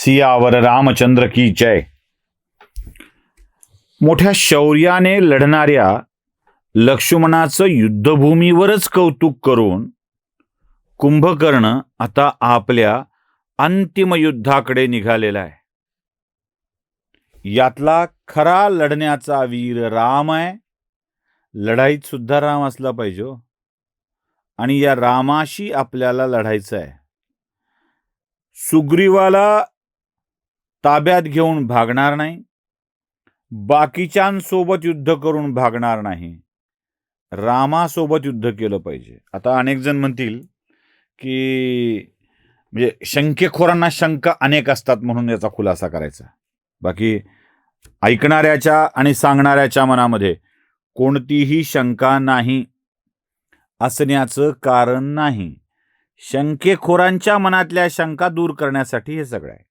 सियावर रामचंद्र की जय. मोठ्या शौर्याने लढणाऱ्या लक्ष्मणाचं युद्धभूमीवरच कौतुक करून कुंभकर्ण आता आपल्या अंतिम युद्धाकडे निघालेला आहे. यातला खरा लढण्याचा वीर राम आहे. लढाईत सुद्धा राम असला पाहिजे हो. आणि या रामाशी आपल्याला लढायचं आहे. सुग्रीवाला ताब्यात घेऊन भागणार नाही. बाकीच्यांसोबत युद्ध करून भागणार नाही. रामासोबत युद्ध केलं पाहिजे. आता अनेक जण म्हणतील की म्हणजे शंकेखोरांना शंका अनेक असतात म्हणून याचा खुलासा करायचा. बाकी ऐकणाऱ्याच्या आणि सांगणाऱ्याच्या मनामध्ये कोणतीही शंका नाही असण्याचं कारण नाही. शंकेखोरांच्या मनातल्या शंका दूर करण्यासाठी हे सगळं आहे.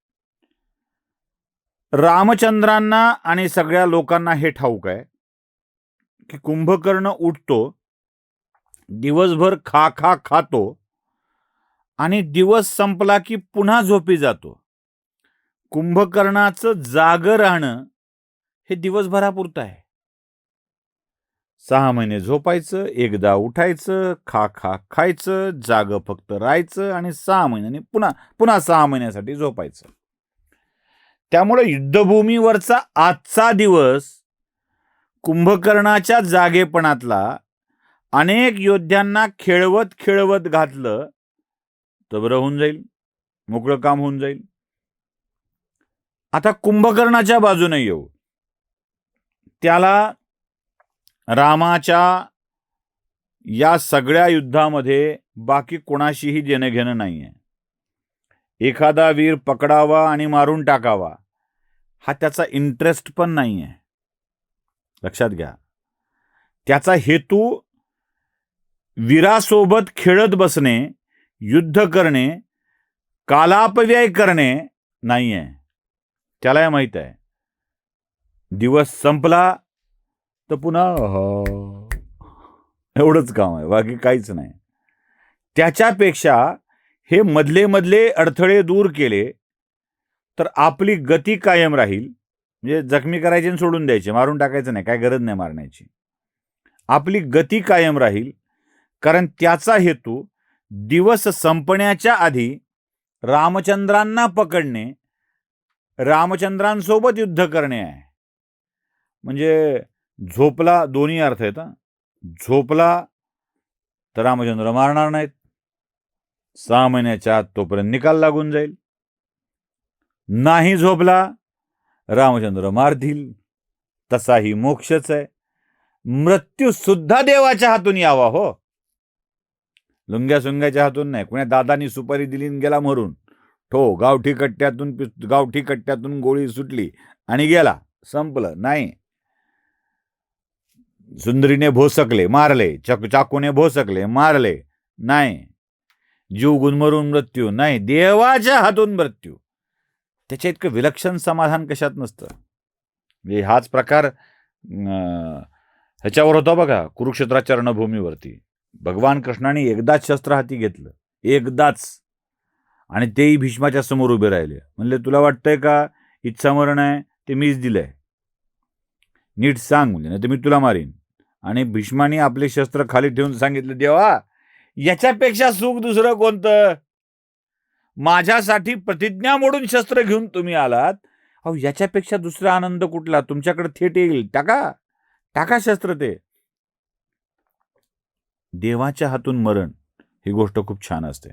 रामचंद्रांना आणि सगळ्या लोकांना हे ठाऊक आहे की कुंभकर्ण उठतो दिवसभर खा खा खातो आणि दिवस संपला की पुन्हा झोपी जातो. कुंभकर्णाचं जाग राहणं हे दिवसभरापुरतं आहे. सहा महिने झोपायचं एकदा उठायचं खा खा खायचं जाग फक्त राहायचं आणि सहा महिन्यांनी पुन्हा पुन्हा सहा महिन्यासाठी झोपायचं. त्यामुळे युद्धभूमीवरचा आजचा दिवस कुंभकर्णाच्या जागेपणातला अनेक योद्ध्यांना खेळवत खेळवत घातलं तर बरं होऊन जाईल. मोकळं काम होऊन जाईल. आता कुंभकर्णाच्या बाजूने येऊ. त्याला रामाच्या या सगळ्या युद्धामध्ये बाकी कोणाशीही देणं घेणं नाही आहे एखादा वीर पकडावा आणि मारून टाकावा. हा त्याचा इंटरेस्ट पण नाही आहे लक्षात घ्या. त्याचा हेतू वीरासोबत खेळत बसणे युद्ध करणे कालापव्यय करणे नाही आहे त्याला माहीत आहे. दिवस संपला तर पुन्हा एवढंच काम आहे बाकी काहीच नाही. त्याच्यापेक्षा हे मधले मधले अडथळे दूर केले तर आपली गती कायम राहील. म्हणजे जखमी करायचे आणि सोडून द्यायचे मारून टाकायचं नाही काय गरज नाही मारण्याची. आपली गती कायम राहील कारण त्याचा हेतू दिवस संपण्याच्या आधी रामचंद्रांना पकडणे रामचंद्रांसोबत युद्ध करणे आहे. म्हणजे झोपला दोन्ही अर्थ आहेत झोपला तर रामचंद्र मारणार नाहीत. सहा महिन्याच्या आत तोपर्यंत निकाल लागून जाईल. नाही झोपला रामचंद्र मारतील. तसाही मोक्षच आहे. मृत्यू सुद्धा देवाच्या हातून यावा हो. लुंग्या सुंग्याच्या हातून नाही कुण्या दादानी सुपारी दिली गेला मरून. ठो गावठी कट्ट्यातून गावठी कट्ट्यातून गोळी सुटली आणि गेला. संपलं नाही. सुंदरीने भोसकले मारले चक चाकूने भोसकले मारले नाही. जीव गुणमरून मृत्यू. नाही देवाच्या हातून मृत्यू. त्याच्या इतकं विलक्षण समाधान कशात नसतं? म्हणजे हाच प्रकार अं, ह्याच्यावर होता बघा कुरुक्षेत्राच्या रणभूमीवरती. भगवान कृष्णाने एकदाच शस्त्र हाती घेतलं. एकदाच. आणि तेही भीष्माच्या समोर उभे राहिले. म्हणले तुला वाटतंय का? इच्छामरण आहे ते मीच दिलंय. नीट सांग म्हणजे नाही तर मी तुला मारीन. आणि भीष्माने आपले शस्त्र खाली ठेवून सांगितलं देवा याच्यापेक्षा सुख दुसरं कोणतं? माझ्यासाठी प्रतिज्ञा मोडून शस्त्र घेऊन तुम्ही आलात. अहो याच्यापेक्षा दुसरा आनंद कुठला? तुमच्याकडे थेट येईल. टाका. टाका शस्त्र ते. देवाच्या हातून मरण. ही गोष्ट खूप छान असते.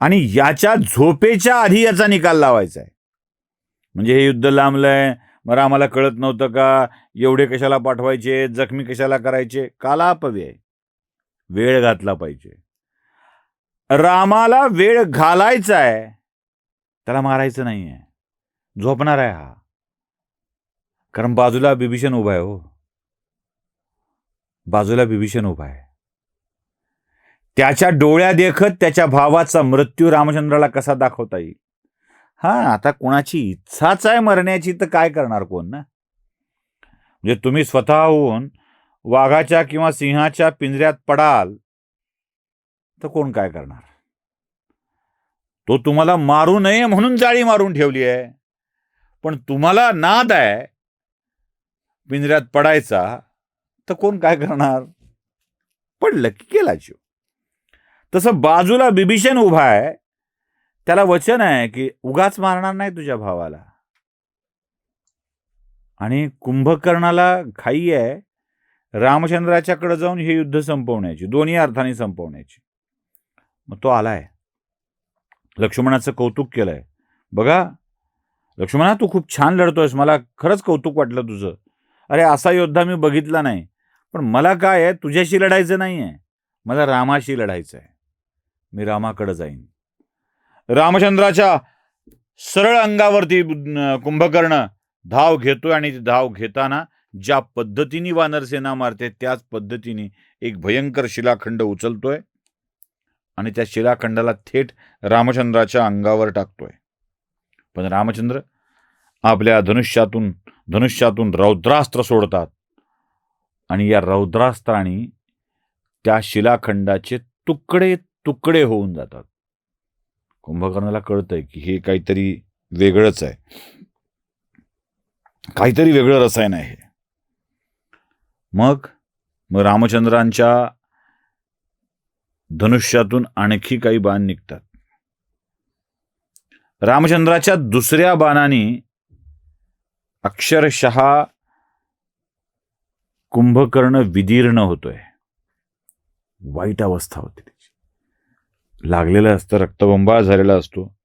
आणि याच्या झोपेच्या आधी याचा निकाल लावायचा आहे. म्हणजे हे युद्ध लांबलंय. मग आम्हाला कळत नव्हतं का? एवढे कशाला पाठवायचे? जखमी कशाला करायचे? कालापव्यय वेळ घातला पाहिजे. रामाला वेळ घालायचा आहे त्याला मारायचं नाही आहे झोपणार आहे हा. कारण बाजूला बिभीषण उभा आहे हो. बाजूला बिभीषण उभा आहे. त्याच्या डोळ्या देखत त्याच्या भावाचा मृत्यू रामचंद्राला कसा दाखवता येईल? हा आता कोणाची इच्छाच आहे मरण्याची तर काय करणार कोण ना? म्हणजे तुम्ही स्वतःहून वाघाच्या किंवा सिंहाच्या पिंजऱ्यात पडाल तर कोण काय करणार? तो तुम्हाला मारू नये म्हणून जाळी मारून ठेवली आहे. पण तुम्हाला नाद आहे पिंजऱ्यात पडायचा तर कोण काय करणार? पडलं की केला जीव. तसं बाजूला बिभीषण उभा आहे. त्याला वचन आहे की उगाच मारणार नाही तुझ्या भावाला. आणि कुंभकर्णाला घाई आहे. रामचंद्राच्याकडे जाऊन हे युद्ध संपवण्याची दोन्ही अर्थाने संपवण्याची. मग तो आलाय. लक्ष्मणाचं कौतुक केलंय. बघा लक्ष्मणा तू खूप छान लढतोयस. मला खरंच कौतुक वाटलं तुझं. अरे असा योद्धा मी बघितला नाही. पण मला काय आहे? तुझ्याशी लढायचं नाही आहे मला रामाशी लढायचं आहे मी रामाकडे जाईन. रामचंद्राच्या सरळ अंगावरती कुंभकर्ण धाव घेतोय आणि ती धाव घेताना ज्या पद्धतीने वानरसेना मारते त्याच पद्धतीने एक भयंकर शिलाखंड उचलतोय आणि त्या शिलाखंडाला थेट रामचंद्राच्या अंगावर टाकतोय. पण रामचंद्र आपल्या धनुष्यातून धनुष्यातून रौद्रास्त्र सोडतात आणि या रौद्रास्त्राने त्या शिलाखंडाचे तुकडे तुकडे होऊन जातात. कुंभकर्णाला कळतंय की हे काहीतरी वेगळंच आहे. काहीतरी वेगळं रसायन आहे मग मग रामचंद्रांच्या धनुष्यातून आणखी काही बाण निघतात. रामचंद्राच्या दुसऱ्या बाणाने अक्षरशः कुंभकर्ण विदीर्ण होतोय. वाईट अवस्था होती त्याची लागलेलं असतं रक्तबंबाळ झालेला असतो.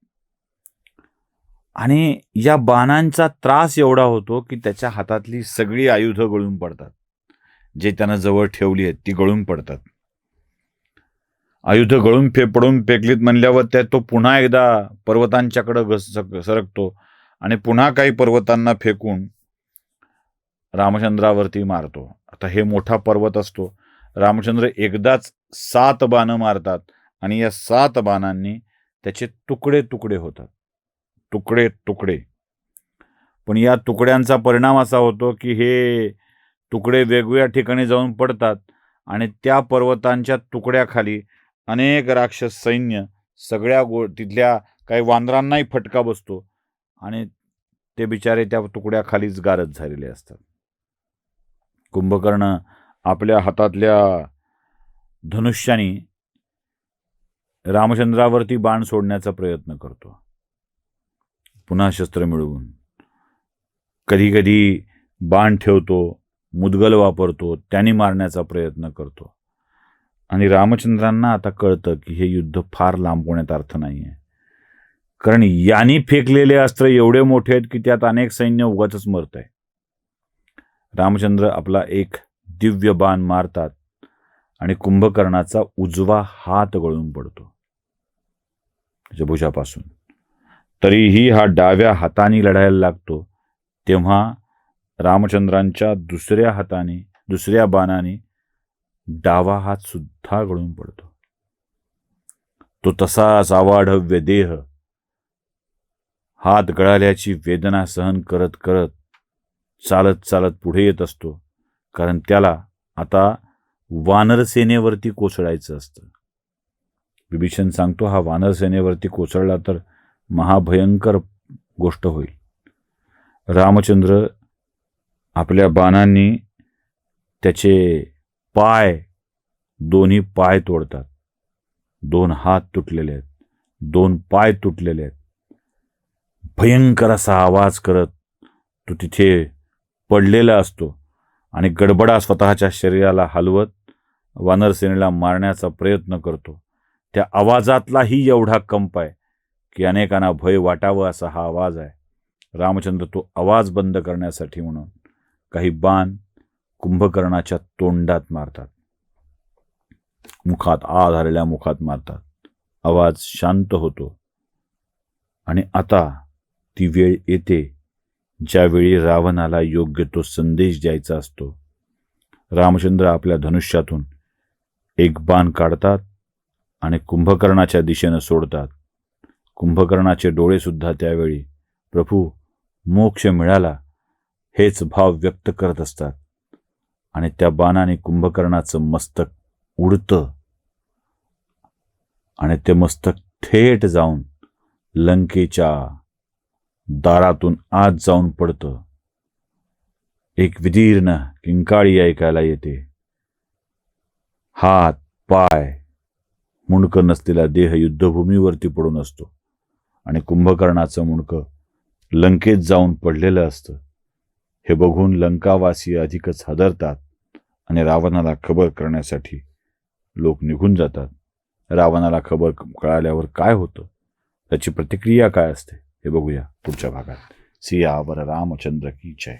आणि या बाणांचा त्रास एवढा होतो की त्याच्या हातातली सगळी आयुधं गळून पडतात. जे त्यांना जवळ ठेवली आहेत ती गळून पडतात. आयुध गळून फे पडून फेकलीत म्हणल्यावर त्या तो पुन्हा एकदा पर्वतांच्याकडं घस सरकतो आणि पुन्हा काही पर्वतांना फेकून रामचंद्रावरती मारतो. आता हे मोठा पर्वत असतो. रामचंद्र एकदाच सात बाणं मारतात आणि या सात बाणांनी त्याचे तुकडे तुकडे होतात. तुकडे तुकडे. पण या तुकड्यांचा परिणाम असा होतो की हे तुकडे वेगवेगळ्या ठिकाणी जाऊन पडतात आणि त्या पर्वतांच्या तुकड्याखाली अनेक राक्षस सैन्य सगळ्या गो तिथल्या काही वानरांनाही फटका बसतो आणि ते बिचारे त्या तुकड्याखालीच गारद झालेले असतात. कुंभकर्ण आपल्या हातातल्या धनुष्याने रामचंद्रावरती बाण सोडण्याचा प्रयत्न करतो. पुन्हा शस्त्र मिळवून कधी कधी बाण ठेवतो मुदगल वापरतो त्याने मारण्याचा प्रयत्न करतो. आणि रामचंद्रांना आता कळतं की हे युद्ध फार लांबवण्यात अर्थ नाही आहे कारण यांनी फेकलेले अस्त्र एवढे मोठे आहेत की त्यात अनेक सैन्य उगाच मरत आहे रामचंद्र आपला एक दिव्य बाण मारतात आणि कुंभकर्णाचा उजवा हात गळून पडतो. त्याच्या भुजापासून तरीही हा डाव्या हाताने लढायला लागतो तेव्हा रामचंद्रांच्या दुसऱ्या हाताने दुसऱ्या बाणाने डावा हात सुद्धा गळून पडतो. तो तसाच आवाढव्य देह हात गळाल्याची वेदना सहन करत करत चालत चालत पुढे येत असतो कारण त्याला आता वानरसेनेवरती कोसळायचं असतं. विभीषण सांगतो हा वानरसेनेवरती कोसळला तर महाभयंकर गोष्ट होईल. रामचंद्र आपल्या बाणांनी त्याचे पाय दोन्ही पाय तोडतात. दोन हात तुटलेले आहेत. दोन पाय तुटलेले आहेत. भयंकर असा आवाज करत तो तिथे पडलेला असतो आणि गडबडा स्वतःच्या शरीराला हलवत वानरसेनेला मारण्याचा प्रयत्न करतो. त्या आवाजातलाही एवढा कंप आहे की अनेकांना भय वाटावं असा हा आवाज आहे. रामचंद्र तो आवाज बंद करण्यासाठी म्हणून काही बाण कुंभकर्णाच्या तोंडात मारतात. मुखात आ झालेल्या मुखात मारतात. आवाज शांत होतो. आणि आता ती वेळ येते ज्यावेळी रावणाला योग्य तो संदेश द्यायचा असतो. रामचंद्र आपल्या धनुष्यातून एक बाण काढतात आणि कुंभकर्णाच्या दिशेनं सोडतात. कुंभकर्णाचे डोळेसुद्धा त्यावेळी प्रभू मोक्ष मिळाला. हेच भाव व्यक्त करत असतात. आणि त्या बाणाने कुंभकर्णाचं मस्तक उडतं. आणि ते मस्तक थेट जाऊन लंकेच्या दारातून आत जाऊन पडतं. एक विदीर्ण किंकाळी ऐकायला येते. हात पाय मुंडकं नसलेला देह युद्धभूमीवरती पडून असतो. आणि कुंभकर्णाचं मुंडकं लंकेत जाऊन पडलेलं असतं. हे बघून लंकावासी अधिकच हादरतात आणि रावणाला खबर करण्यासाठी लोक निघून जातात. रावणाला खबर कळाल्यावर काय होतं? त्याची प्रतिक्रिया काय असते? हे बघूया पुढच्या भागात. सियावर रामचंद्र की जय.